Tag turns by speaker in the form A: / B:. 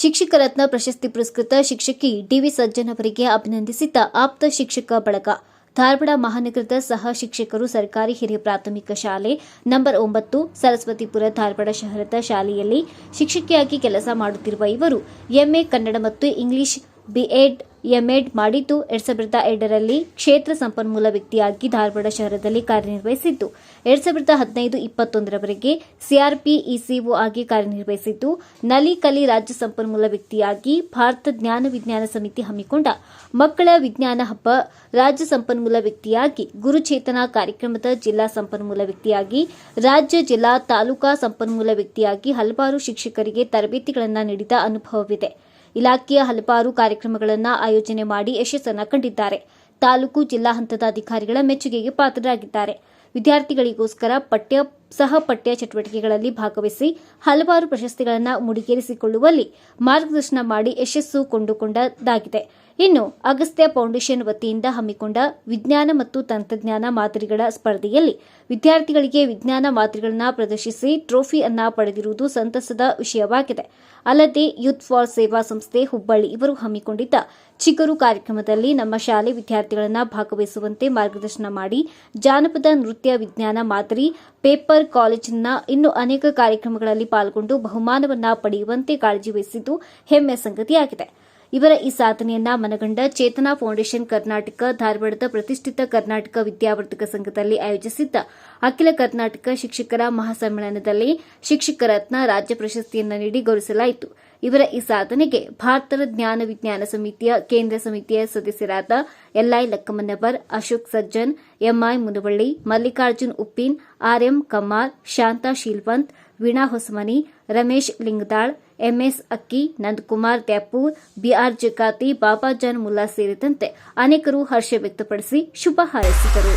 A: ಶಿಕ್ಷಕ ರತ್ನ ಪ್ರಶಸ್ತಿ ಪುರಸ್ಕೃತ ಶಿಕ್ಷಕಿ ಡಿವಿ ಸಜ್ಜನ್ ಅವರಿಗೆ ಅಭಿನಂದಿಸಿದ್ದ ಆಪ್ತ ಶಿಕ್ಷಕ ಬಳಗ. ಧಾರವಾಡ ಮಹಾನಗರದ ಸಹ ಶಿಕ್ಷಕರು ಸರ್ಕಾರಿ ಹಿರಿಯ ಪ್ರಾಥಮಿಕ ಶಾಲೆ ನಂಬರ್ ಒಂಬತ್ತು, ಸರಸ್ವತಿಪುರ ಧಾರವಾಡ ಶಹರದ ಶಾಲೆಯಲ್ಲಿ ಶಿಕ್ಷಕಿಯಾಗಿ ಕೆಲಸ ಮಾಡುತ್ತಿರುವ ಇವರು ಎಂಎ ಕನ್ನಡ ಮತ್ತು ಇಂಗ್ಲಿಷ್ ಬಿಎಡ್ ಎಂಎಡ್ ಮಾಡಿದ್ದು ಎರಡ್ ಸಾವಿರದ ಎರಡರಲ್ಲಿ ಕ್ಷೇತ್ರ ಸಂಪನ್ಮೂಲ ವ್ಯಕ್ತಿಯಾಗಿ ಧಾರವಾಡ ಶಹರದಲ್ಲಿ ಕಾರ್ಯನಿರ್ವಹಿಸಿದ್ದು. ಎರಡ್ ಸಾವಿರದ ಹದಿನೈದು ಇಪ್ಪತ್ತೊಂದರವರೆಗೆ ಸಿಆರ್ಪಿ ಇಸಿಒ ಆಗಿ ಕಾರ್ಯನಿರ್ವಹಿಸಿದ್ದು. ನಲಿ ಕಲಿ ರಾಜ್ಯ ಸಂಪನ್ಮೂಲ ವ್ಯಕ್ತಿಯಾಗಿ ಭಾರತ ಜ್ಞಾನ ವಿಜ್ಞಾನ ಸಮಿತಿ ಹಮ್ಮಿಕೊಂಡ ಮಕ್ಕಳ ವಿಜ್ಞಾನ ಹಬ್ಬ ರಾಜ್ಯ ಸಂಪನ್ಮೂಲ ವ್ಯಕ್ತಿಯಾಗಿ ಗುರುಚೇತನ ಕಾರ್ಯಕ್ರಮದ ಜಿಲ್ಲಾ ಸಂಪನ್ಮೂಲ ವ್ಯಕ್ತಿಯಾಗಿ, ರಾಜ್ಯ ಜಿಲ್ಲಾ ತಾಲೂಕಾ ಸಂಪನ್ಮೂಲ ವ್ಯಕ್ತಿಯಾಗಿ ಹಲವಾರು ಶಿಕ್ಷಕರಿಗೆ ತರಬೇತಿಗಳನ್ನು ನೀಡಿದ ಅನುಭವವಿದೆ. ಇಲಾಖೆಯ ಹಲವಾರು ಕಾರ್ಯಕ್ರಮಗಳನ್ನು ಆಯೋಜನೆ ಮಾಡಿ ಯಶಸ್ಸನ್ನು ಕಂಡಿದ್ದಾರೆ. ತಾಲೂಕು ಜಿಲ್ಲಾ ಹಂತದ ಅಧಿಕಾರಿಗಳ ಮೆಚ್ಚುಗೆಗೆ ಪಾತ್ರರಾಗಿದ್ದಾರೆ. ವಿದ್ಯಾರ್ಥಿಗಳಿಗೋಸ್ಕರ ಪಠ್ಯ ಸಹ ಪಠ್ಯ ಚಟುವಟಿಕೆಗಳಲ್ಲಿ ಭಾಗವಹಿಸಿ ಹಲವಾರು ಪ್ರಶಸ್ತಿಗಳನ್ನು ಮುಡಿಗೇರಿಸಿಕೊಳ್ಳುವಲ್ಲಿ ಮಾರ್ಗದರ್ಶನ ಮಾಡಿ ಯಶಸ್ಸು ಕೊಂಡುಕೊಂಡದಾಗಿದೆ. ಇನ್ನು ಅಗಸ್ತ್ಯ ಫೌಂಡೇಶನ್ ವತಿಯಿಂದ ಹಮ್ಮಿಕೊಂಡ ವಿಜ್ಞಾನ ಮತ್ತು ತಂತ್ರಜ್ಞಾನ ಮಾದರಿಗಳ ಸ್ಪರ್ಧೆಯಲ್ಲಿ ವಿದ್ಯಾರ್ಥಿಗಳಿಗೆ ವಿಜ್ಞಾನ ಮಾದರಿಗಳನ್ನು ಪ್ರದರ್ಶಿಸಿ ಟ್ರೋಫಿ ಅನ್ನ ಪಡೆದಿರುವುದು ಸಂತಸದ ವಿಷಯವಾಗಿದೆ. ಅಲ್ಲದೆ ಯೂತ್ ಫಾರ್ ಸೇವಾ ಸಂಸ್ಥೆ ಹುಬ್ಬಳ್ಳಿ ಇವರು ಹಮ್ಮಿಕೊಂಡಿದ್ದ ಚಿಗುರು ಕಾರ್ಯಕ್ರಮದಲ್ಲಿ ನಮ್ಮ ಶಾಲೆ ವಿದ್ಯಾರ್ಥಿಗಳನ್ನು ಭಾಗವಹಿಸುವಂತೆ ಮಾರ್ಗದರ್ಶನ ಮಾಡಿ ಜಾನಪದ ನೃತ್ಯ ವಿಜ್ಞಾನ ಮಾದರಿ ಪೇಪರ್ ಕಾಲೇಜಿನ ಇನ್ನು ಅನೇಕ ಕಾರ್ಯಕ್ರಮಗಳಲ್ಲಿ ಪಾಲ್ಗೊಂಡು ಬಹುಮಾನವನ್ನ ಪಡೆಯುವಂತೆ ಕಾಳಜಿ ವಹಿಸಿದ್ದು ಹೆಮ್ಮೆ ಸಂಗತಿಯಾಗಿದೆ. ಇವರ ಈ ಸಾಧನೆಯನ್ನ ಮನಗಂಡ ಚೇತನಾ ಫೌಂಡೇಶನ್ ಕರ್ನಾಟಕ, ಧಾರವಾಡದ ಪ್ರತಿಷ್ಠಿತ ಕರ್ನಾಟಕ ವಿದ್ಯಾವರ್ಧಕ ಸಂಘದಲ್ಲಿ ಆಯೋಜಿಸಿದ್ದ ಅಖಿಲ ಕರ್ನಾಟಕ ಶಿಕ್ಷಕರ ಮಹಾಸಮ್ಮೇಳನದಲ್ಲಿ ಶಿಕ್ಷಕ ರತ್ನ ರಾಜ್ಯ ಪ್ರಶಸ್ತಿಯನ್ನು ನೀಡಿ ಗೌರವಿಸಲಾಯಿತು. ಇವರ ಈ ಸಾಧನೆಗೆ ಭಾರತದ ಜ್ಞಾನ ವಿಜ್ಞಾನ ಸಮಿತಿಯ, ಕೇಂದ್ರ ಸಮಿತಿಯ ಸದಸ್ಯರಾದ LI Lakkammanavar, Ashok Sajjan, MI Munavalli, Mallikarjun Uppin, RM Kamar Shanta Sheelvant, Veena Hosamani, Ramesh Lingadal MS Akki Nandakumar Dyapur BR Jakati Babajan Mulla ಸೇರಿದಂತೆ ಅನೇಕರು ಹರ್ಷ ವ್ಯಕ್ತಪಡಿಸಿ ಶುಭ ಹಾರೈಸಿದರು.